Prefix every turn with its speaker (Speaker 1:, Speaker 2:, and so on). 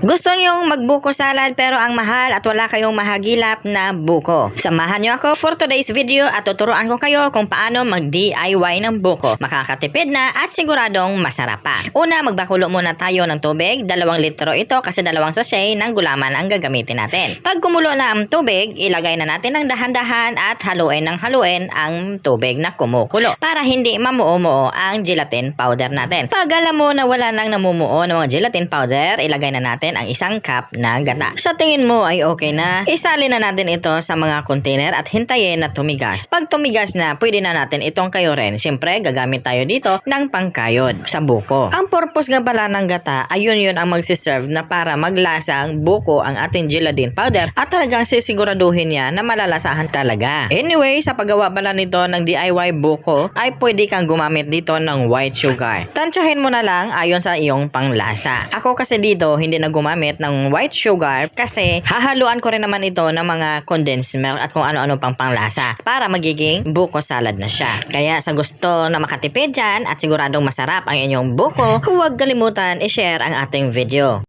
Speaker 1: Gusto nyong magbuko salad pero ang mahal at wala kayong mahagilap na buko. Samahan nyo ako for today's video at tuturuan ko kayo kung paano mag-DIY ng buko. Makakatipid na at siguradong masarap pa. Una, magbakulo muna tayo ng tubig. Dalawang litro ito kasi dalawang sachet ng gulaman ang gagamitin natin. Pag kumulo na ang tubig, ilagay na natin ng dahan-dahan at haluin ng haluin ang tubig na kumukulo para hindi mamuo-muo ang gelatin powder natin. Pag alam mo na wala nang namumuo ng mga gelatin powder, ilagay na natin ang isang cup na gata. Sa tingin mo ay okay na, isali na natin ito sa mga container at hintayin na tumigas. Pag tumigas na, pwede na natin itong kayorin. Siyempre, gagamit tayo dito ng pangkayod sa buko. Ang purpose nga pala ng gata, ayun yun ang magsiserve na para maglasang buko ang ating gelatin powder at talagang sisiguraduhin niya na malalasahan talaga. Anyway, sa paggawa pala nito ng DIY buko, ay pwede kang gumamit dito ng white sugar. Tansyahin mo na lang ayon sa iyong panglasa. Ako kasi dito, hindi na gumamit ng white sugar kasi hahaluan ko rin naman ito ng mga condensed milk at kung ano-ano pang panglasa para magiging buko salad na siya. Kaya sa gusto na makatipid dyan at siguradong masarap ang inyong buko, huwag kalimutan i-share ang ating video.